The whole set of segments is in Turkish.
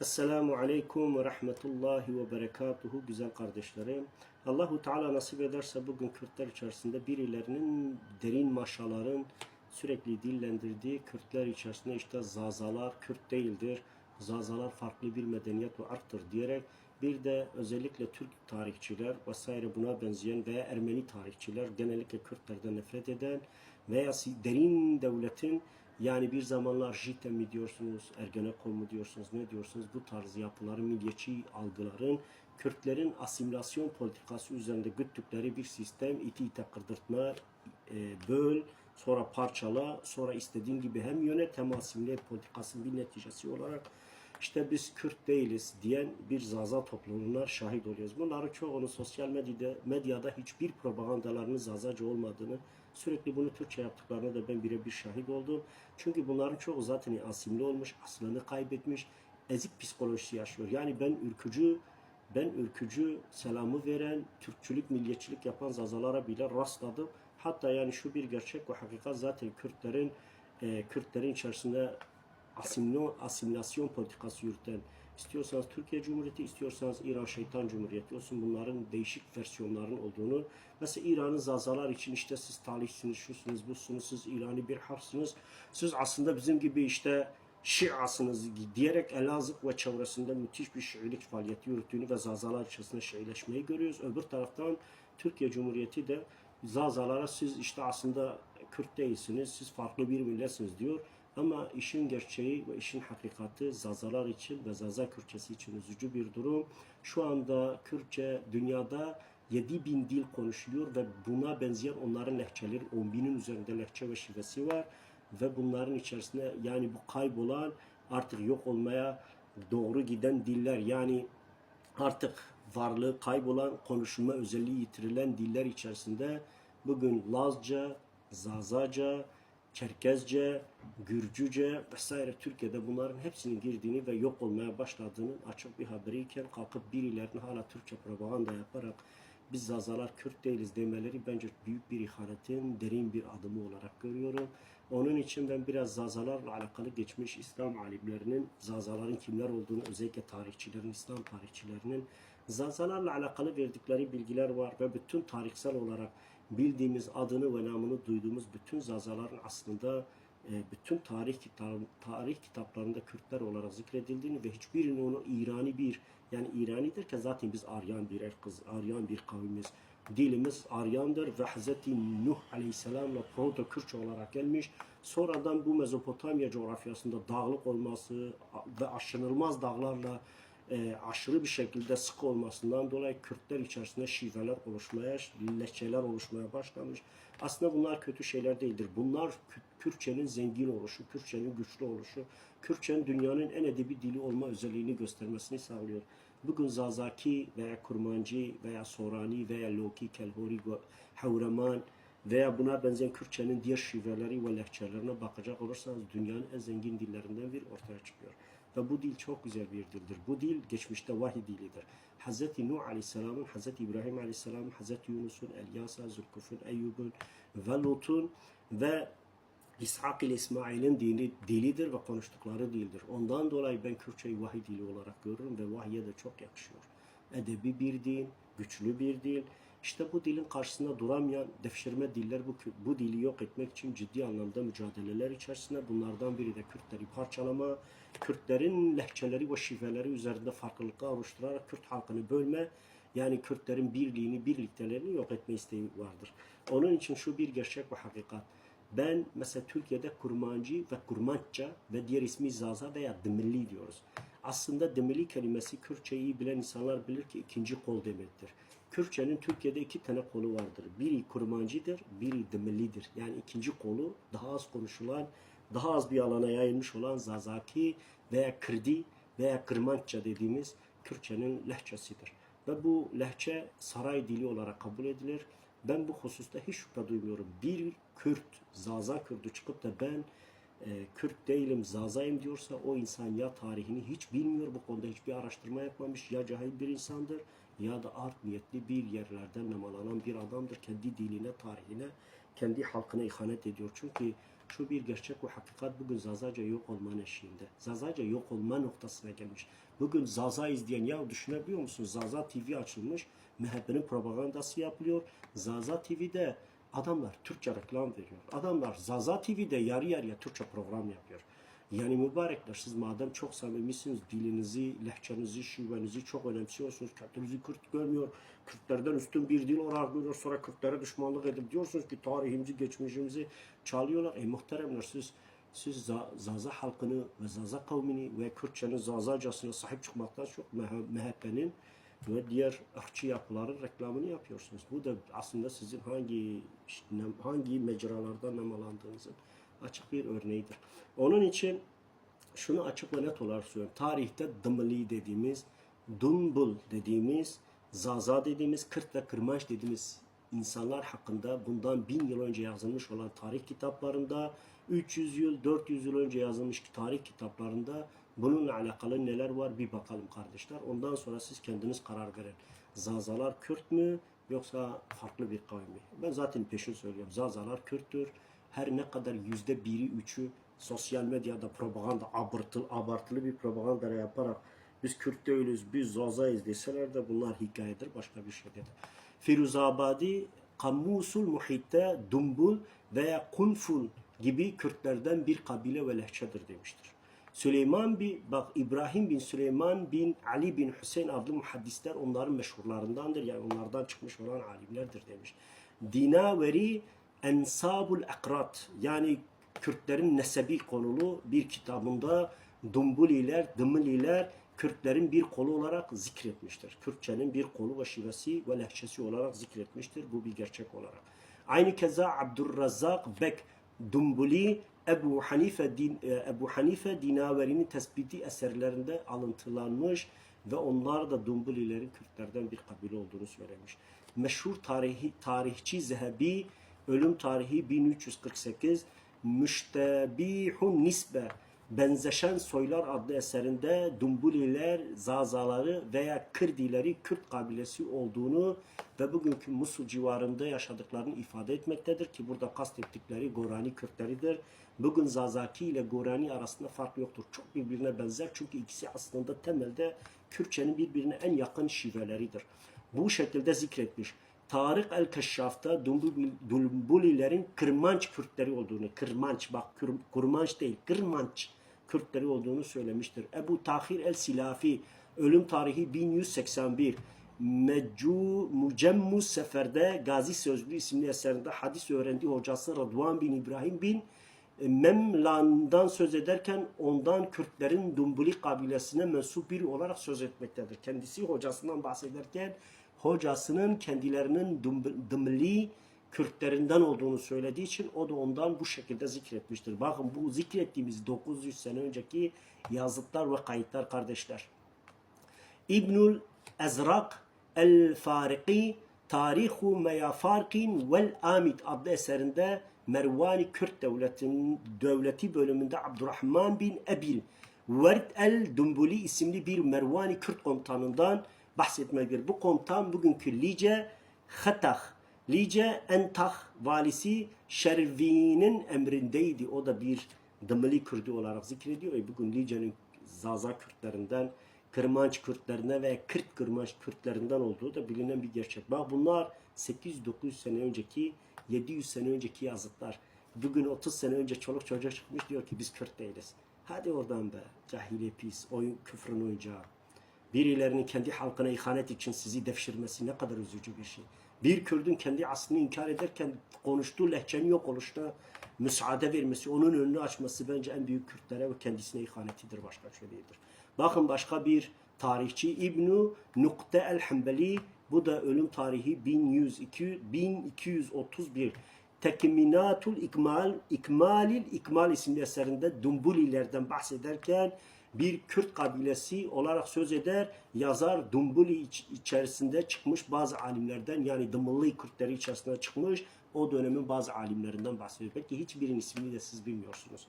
Esselamu Aleyküm ve Rahmetullahi ve Berekatuhu güzel kardeşlerim. Allahu Teala nasip ederse bugün Kürtler içerisinde birilerinin derin maşaların sürekli dillendirdiği Kürtler içerisinde işte zazalar Kürt değildir, zazalar farklı bir medeniyet ve arktır diyerek bir de özellikle Türk tarihçiler vesaire buna benzeyen veya Ermeni tarihçiler genellikle Kürtlerden nefret eden veya derin devletin yani bir zamanlar JIT'e mi diyorsunuz, Ergenekon mu diyorsunuz, ne diyorsunuz? Bu tarz yapıların, milliyetçi algıların, Kürtlerin asimilasyon politikası üzerinde güttükleri bir sistem, iti ite kırdırtma, e, böl, sonra parçala, sonra istediğin gibi hem yönet hem asimile politikasının bir neticesi olarak işte biz Kürt değiliz diyen bir zaza topluluğuna şahit oluyoruz. Bunların çoğunu sosyal medyada, medyada hiçbir propagandalarının zazaca olmadığını, sürekli bunu Türkçe yaptıklarına da ben birebir şahit oldum. Çünkü bunların çoğu zaten asimli olmuş, aslını kaybetmiş, ezik psikolojisi yaşıyor. Yani ben ürkücü, ben ürkücü selamı veren, Türkçülük, milliyetçilik yapan zazalara bile rastladım. Hatta yani şu bir gerçek ve hakikat zaten Kürtlerin e, Kürtlerin içerisinde asimlo, asimilasyon politikası yürüten istiyorsanız Türkiye Cumhuriyeti, istiyorsanız İran Şeytan Cumhuriyeti olsun bunların değişik versiyonların olduğunu mesela İran'ın zazalar için işte siz talihsiniz, şusunuz, busunuz, siz İran'ı bir harfsınız, siz aslında bizim gibi işte Şiasınız diyerek Elazığ ve çevresinde müthiş bir Şiilik faaliyeti yürüttüğünü ve zazalar içerisinde Şiileşmeyi görüyoruz. Öbür taraftan Türkiye Cumhuriyeti de zazalara siz işte aslında Kürt değilsiniz, siz farklı bir milletsiniz diyor. Ama işin gerçeği ve işin hakikati Zazalar için ve Zaza Kürtçesi için üzücü bir durum. Şu anda Kürtçe dünyada 7000 dil konuşuluyor ve buna benzeyen onların lehçeleri 10 binin üzerinde lehçe ve şivesi var. Ve bunların içerisinde yani bu kaybolan artık yok olmaya doğru giden diller yani artık varlığı kaybolan, konuşulma özelliği yitirilen diller içerisinde bugün Lazca, Zazaca, Çerkezce, Gürcüce vesaire Türkiye'de bunların hepsinin girdiğini ve yok olmaya başladığının açık bir haberiyken kalkıp birilerinin hala Türkçe propaganda yaparak biz Zazalar Kürt değiliz demeleri bence büyük bir ihanetin derin bir adımı olarak görüyorum. Onun için ben biraz Zazalarla alakalı geçmiş İslam alimlerinin Zazaların kimler olduğunu özellikle tarihçilerin, İslam tarihçilerinin Zazalarla alakalı verdikleri bilgiler var ve bütün tarihsel olarak bildiğimiz adını ve namını duyduğumuz bütün Zazaların aslında e, bütün tarih tarih kitaplarında Kürtler olarak zikredildiğini ve hiçbirinin onu İrani bir yani İrani derken zaten biz Aryan birer kız, Aryan bir kavimiz. Dilimiz Aryandır ve Hz. Nuh Aleyhisselam'la Proto Kürtçe olarak gelmiş. Sonradan bu Mezopotamya coğrafyasında dağlık olması ve aşınılmaz dağlarla e, aşırı bir şekilde sık olmasından dolayı Kürtler içerisinde şiveler oluşmaya, lehçeler oluşmaya başlamış. Aslında bunlar kötü şeyler değildir. Bunlar Kü- Kürtçenin zengin oluşu, Kürtçenin güçlü oluşu, Kürtçenin dünyanın en edebi dili olma özelliğini göstermesini sağlıyor. Bugün Zazaki veya Kurmancı veya Sorani veya Loki, Kelhori, Havraman veya buna benzeyen Kürtçenin diğer şiveleri ve lehçelerine bakacak olursanız dünyanın en zengin dillerinden bir ortaya çıkıyor. Ve bu dil çok güzel bir dildir. Bu dil geçmişte vahiy dilidir. Hz. Nuh Aleyhisselam'ın, Hz. İbrahim Aleyhisselam'ın, Hz. Yunus'un, Elyas'a, Zülküf'ün, Eyyub'un ve Lut'un ve İshak ile İsmail'in dili, dilidir ve konuştukları dildir. Ondan dolayı ben Kürtçeyi vahiy dili olarak görürüm ve vahye de çok yakışıyor. Edebi bir dil, güçlü bir dil. İşte bu dilin karşısında duramayan devşirme diller bu, bu dili yok etmek için ciddi anlamda mücadeleler içerisinde. Bunlardan biri de Kürtleri parçalama, Kürtlerin lehçeleri ve şiveleri üzerinde farklılıklar oluşturarak Kürt halkını bölme, yani Kürtlerin birliğini, birliktelerini yok etme isteği vardır. Onun için şu bir gerçek ve hakikat. Ben mesela Türkiye'de kurmancı ve kurmança ve diğer ismi Zaza veya Dımilli diyoruz. Aslında Dımilli kelimesi Kürtçeyi iyi bilen insanlar bilir ki ikinci kol demektir. Kürtçenin Türkiye'de iki tane kolu vardır. Biri kurmancıdır, biri Dımillidir. Yani ikinci kolu daha az konuşulan, daha az bir alana yayılmış olan Zazaki veya Kırdi veya Kırmança dediğimiz Kürtçenin lehçesidir. Ve bu lehçe saray dili olarak kabul edilir. Ben bu hususta hiç şüphe duymuyorum. Bir Kürt, Zaza Kürdü çıkıp da ben e, Kürt değilim, Zazayım diyorsa o insan ya tarihini hiç bilmiyor, bu konuda hiçbir araştırma yapmamış, ya cahil bir insandır ya da art niyetli bir yerlerden nemalanan bir adamdır. Kendi diline, tarihine, kendi halkına ihanet ediyor. Çünkü Şu bir gerçek ve hakikat bugün Zazaca yok olmanın eşiğinde. Zazaca yok olma noktasına gelmiş. Bugün Zaza izleyen ya düşünebiliyor musun? Zaza TV açılmış. MHP'nin propagandası yapılıyor. Zaza TV'de adamlar Türkçe reklam veriyor. Adamlar Zaza TV'de yarı yarıya Türkçe program yapıyor. Yani mübarekler siz madem çok samimisiniz, dilinizi, lehçenizi, şivenizi çok önemsiyorsunuz, kendinizi Kürt görmüyor, Kürtlerden üstün bir dil olarak görüyor, sonra Kürtlere düşmanlık edip diyorsunuz ki tarihimizi, geçmişimizi çalıyorlar. E muhteremler siz siz Za- Zaza halkını ve Zaza kavmini ve Kürtçenin Zazacasına sahip çıkmaktan çok MH- MHP'nin ve diğer ırkçı yapıların reklamını yapıyorsunuz. Bu da aslında sizin hangi hangi mecralardan nemalandığınızın açık bir örneğidir. Onun için şunu açık ve net olarak söylüyorum. Tarihte Dımli dediğimiz, Dumbul dediğimiz, Zaza dediğimiz, Kırt ve Kırmanç dediğimiz insanlar hakkında bundan bin yıl önce yazılmış olan tarih kitaplarında, 300 yıl, 400 yıl önce yazılmış tarih kitaplarında bununla alakalı neler var bir bakalım kardeşler. Ondan sonra siz kendiniz karar verin. Zazalar Kürt mü yoksa farklı bir kavim mi? Ben zaten peşin söylüyorum. Zazalar Kürttür. Her ne kadar yüzde biri üçü sosyal medyada propaganda abartılı, abartılı bir propaganda yaparak biz Kürt değiliz, biz Zazayız deseler de bunlar hikayedir, başka bir şey değil. Firuzabadi, Kamusul Muhitte, Dumbul veya Kunful gibi Kürtlerden bir kabile ve lehçedir demiştir. Süleyman bin, bak İbrahim bin Süleyman bin Ali bin Hüseyin adlı muhaddisler onların meşhurlarındandır. Yani onlardan çıkmış olan alimlerdir demiş. Dinaveri Ensabul Akrat yani Kürtlerin nesebi konulu bir kitabında Dumbuliler, Dımliler Kürtlerin bir kolu olarak zikretmiştir. Kürtçenin bir kolu ve şivesi ve lehçesi olarak zikretmiştir. Bu bir gerçek olarak. Aynı keza Abdurrazzak Bek Dumbuli Ebu Hanife din, e, Ebu Hanife Dinaveri'nin tespiti eserlerinde alıntılanmış ve onlar da Dumbulilerin Kürtlerden bir kabile olduğunu söylemiş. Meşhur tarihi, tarihçi Zehebi ölüm tarihi 1348 Müştebihun Nisbe Benzeşen Soylar adlı eserinde Dumbuliler, Zazaları veya Kırdileri Kürt kabilesi olduğunu ve bugünkü Musul civarında yaşadıklarını ifade etmektedir ki burada kastettikleri Gorani Kürtleridir. Bugün Zazaki ile Gorani arasında fark yoktur. Çok birbirine benzer çünkü ikisi aslında temelde Kürtçenin birbirine en yakın şiveleridir. Bu şekilde zikretmiş. Tarık el-Keşşaf'ta Dumbul- Dumbulilerin Kırmanç Kürtleri olduğunu, Kırmanç bak Kür, Kurmanç değil, Kırmanç Kürtleri olduğunu söylemiştir. Ebu Tahir el-Silafi ölüm tarihi 1181 Meccu Mucemmus Sefer'de Gazi Sözlü isimli eserinde hadis öğrendiği hocası Rıdvan bin İbrahim bin Memlan'dan söz ederken ondan Kürtlerin Dumbuli kabilesine mensup biri olarak söz etmektedir. Kendisi hocasından bahsederken hocasının kendilerinin Dımli Kürtlerinden olduğunu söylediği için o da ondan bu şekilde zikretmiştir. Bakın bu zikrettiğimiz 900 sene önceki yazıtlar ve kayıtlar kardeşler. İbnül Ezrak El-Fariki Tarihu Meyafarkin vel Amid adlı eserinde Mervani Kürt devletinin devleti bölümünde Abdurrahman bin Ebil Verd el-Dumbuli isimli bir Mervani Kürt komutanından bahsetmektedir. Bu komutan bugünkü Lice Hatah Lice Entah valisi Şervi'nin emrindeydi. O da bir Dımli Kürdi olarak zikrediyor. E bugün Lice'nin Zaza Kürtlerinden Kırmanç Kürtlerine ve Kürt Kırmanç Kürtlerinden olduğu da bilinen bir gerçek. Bak bunlar 800-900 sene önceki 700 sene önceki yazıtlar. Bugün 30 sene önce çoluk çocuğa çıkmış diyor ki biz Kürt değiliz. Hadi oradan be. Cahile pis. Oyun küfrün oyuncağı. Birilerinin kendi halkına ihanet için sizi devşirmesi ne kadar üzücü bir şey. Bir Kürdün kendi aslını inkar ederken konuştuğu lehçenin yok oluşuna müsaade vermesi, onun önünü açması bence en büyük Kürtlere ve kendisine ihanetidir. Başka bir şey değildir. Bakın başka bir tarihçi İbnu Nukte el-Hanbeli bu da ölüm tarihi 1102 1231 Tekminatul İkmal İkmalil İkmal isimli eserinde Dumbulilerden bahsederken bir Kürt kabilesi olarak söz eder. Yazar Dumbuli iç- içerisinde çıkmış bazı alimlerden yani Dımıllı Kürtleri içerisinde çıkmış o dönemin bazı alimlerinden bahsediyor. Belki hiçbirinin ismini de siz bilmiyorsunuz.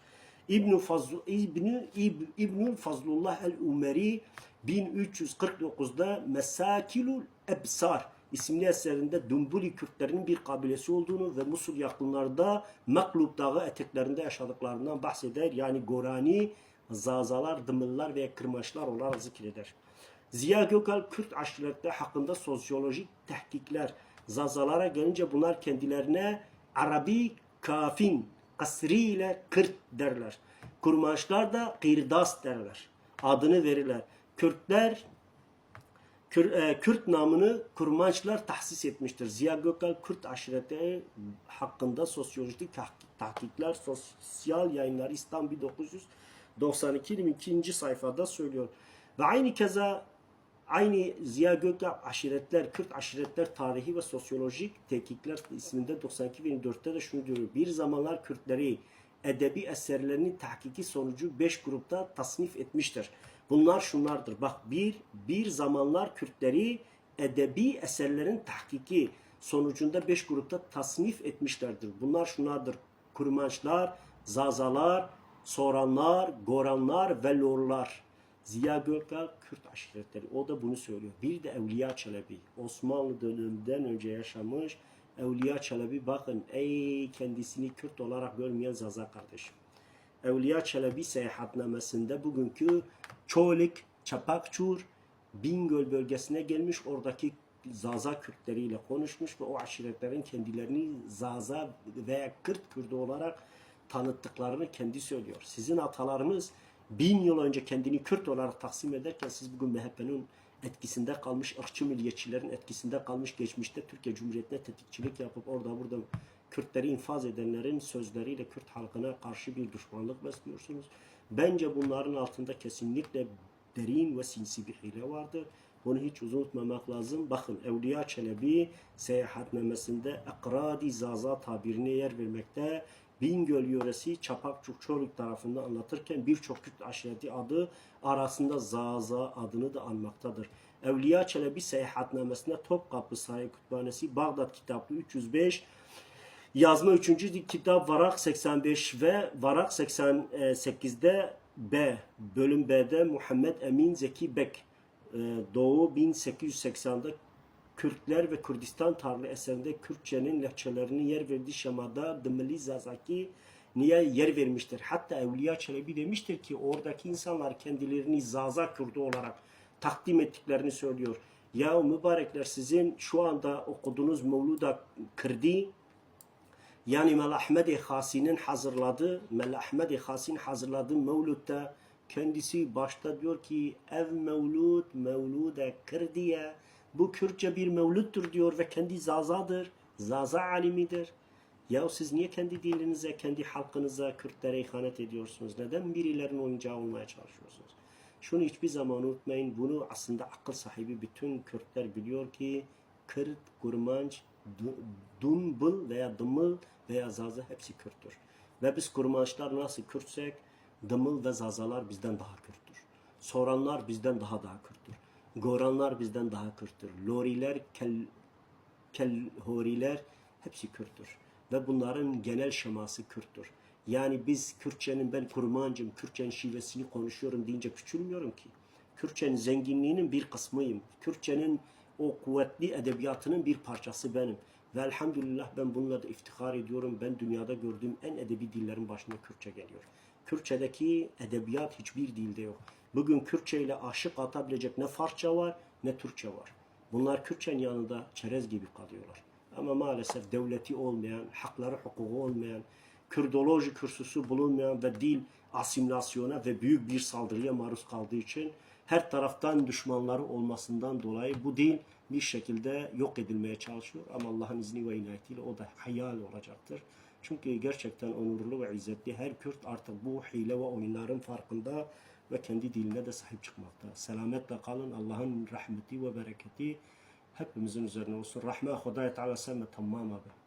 İbn Fazl İbn İb, İbnül Fazlullah el-Umeri 1349'da Mesakilul Ebsar isimli eserinde Dumbuli Kürtlerinin bir kabilesi olduğunu ve Musul yakınlarda Maklub Dağı eteklerinde yaşadıklarından bahseder. Yani Gorani, Zazalar, Dımıllar ve Kırmaçlar olarak zikreder. Ziya Gökalp Kürt aşiretleri hakkında sosyolojik tehkikler, Zazalara gelince bunlar kendilerine Arabi kafin, kasri ile Kürt derler. Kurmaçlar da Kırdas derler. Adını verirler. Kürtler Kür, Kürt namını kurmaçlar tahsis etmiştir. Ziya Gökalp Kürt aşireti hakkında sosyolojik tahk- tahkikler, sosyal yayınlar İslam 1992 22. sayfada söylüyor. Ve aynı keza aynı Ziya Gökalp aşiretler, Kürt aşiretler tarihi ve sosyolojik tetkikler isminde 92 ve 24'te de şunu diyor. Bir zamanlar Kürtleri edebi eserlerinin tahkiki sonucu 5 grupta tasnif etmiştir. Bunlar şunlardır. Bak bir, bir zamanlar Kürtleri edebi eserlerin tahkiki sonucunda beş grupta tasnif etmişlerdir. Bunlar şunlardır. Kurmançlar, Zazalar, Soranlar, Goranlar ve Lorlar. Ziya Gökalp Kürt aşiretleri. O da bunu söylüyor. Bir de Evliya Çelebi. Osmanlı döneminden önce yaşamış Evliya Çelebi bakın ey kendisini Kürt olarak görmeyen Zaza kardeşim. Evliya Çelebi seyahatnamesinde bugünkü Çoğlik, Çapakçur, Bingöl bölgesine gelmiş. Oradaki Zaza Kürtleriyle konuşmuş ve o aşiretlerin kendilerini Zaza veya Kürt Kürdü olarak tanıttıklarını kendi söylüyor. Sizin atalarımız bin yıl önce kendini Kürt olarak taksim ederken siz bugün MHP'nin etkisinde kalmış, ırkçı milliyetçilerin etkisinde kalmış geçmişte Türkiye Cumhuriyeti'ne tetikçilik yapıp orada burada Kürtleri infaz edenlerin sözleriyle Kürt halkına karşı bir düşmanlık besliyorsunuz. Bence bunların altında kesinlikle derin ve sinsi bir hile vardır. Bunu hiç unutmamak lazım. Bakın Evliya Çelebi seyahatnamesinde Akradi Zaza tabirine yer vermekte. Bingöl yöresi Çapak Çukçoğluk tarafından anlatırken birçok Kürt aşireti adı arasında Zaza adını da anmaktadır. Evliya Çelebi seyahatnamesinde Topkapı Saray Kütüphanesi Bağdat kitaplı 305 Yazma 3. kitap Varak 85 ve Varak 88'de B. Bölüm B'de Muhammed Emin Zeki Bek e, Doğu 1880'de Kürtler ve Kürdistan tarihli eserinde Kürtçenin lehçelerinin yer verdiği şemada Dımili Zazaki niye yer vermiştir. Hatta Evliya Çelebi demiştir ki oradaki insanlar kendilerini Zaza Kürdü olarak takdim ettiklerini söylüyor. Ya mübarekler sizin şu anda okuduğunuz Mevluda Kırdi yani Melahmedi Hasi'nin hazırladığı, Melahmedi Hasi'nin hazırladığı Mevlud'da kendisi başta diyor ki ev mevlud mevlude kırdiye bu Kürtçe bir mevluttur diyor ve kendi zazadır. Zaza alimidir. Ya siz niye kendi dilinize, kendi halkınıza, Kürtlere ihanet ediyorsunuz? Neden birilerinin oyuncağı olmaya çalışıyorsunuz? Şunu hiçbir zaman unutmayın. Bunu aslında akıl sahibi bütün Kürtler biliyor ki Kürt, Kurmanç, Du- Dumbıl veya Dımıl veya Zaza hepsi Kürttür. Ve biz Kurmançlar nasıl Kürtsek Dımıl ve Zazalar bizden daha Kürttür. Soranlar bizden daha daha Kürttür. Goranlar bizden daha Kürttür. Loriler, kel, Kelhoriler hepsi Kürttür. Ve bunların genel şeması Kürttür. Yani biz Kürtçenin ben kurmancım, Kürtçenin şivesini konuşuyorum deyince küçülmüyorum ki. Kürtçenin zenginliğinin bir kısmıyım. Kürtçenin o kuvvetli edebiyatının bir parçası benim. Ve elhamdülillah ben bununla da iftihar ediyorum. Ben dünyada gördüğüm en edebi dillerin başında Kürtçe geliyor. Kürtçedeki edebiyat hiçbir dilde yok. Bugün Kürtçe ile aşık atabilecek ne Farsça var ne Türkçe var. Bunlar Kürtçenin yanında çerez gibi kalıyorlar. Ama maalesef devleti olmayan, hakları hukuku olmayan, Kürdoloji kürsüsü bulunmayan ve dil asimilasyona ve büyük bir saldırıya maruz kaldığı için her taraftan düşmanları olmasından dolayı bu dil bir şekilde yok edilmeye çalışıyor. Ama Allah'ın izni ve inayetiyle o da hayal olacaktır. Çünkü gerçekten onurlu ve izzetli her Kürt artık bu hile ve oyunların farkında ve kendi diline de sahip çıkmakta. Selametle kalın. Allah'ın rahmeti ve bereketi hepimizin üzerine olsun. Rahme Huday Teala sen tamam abi.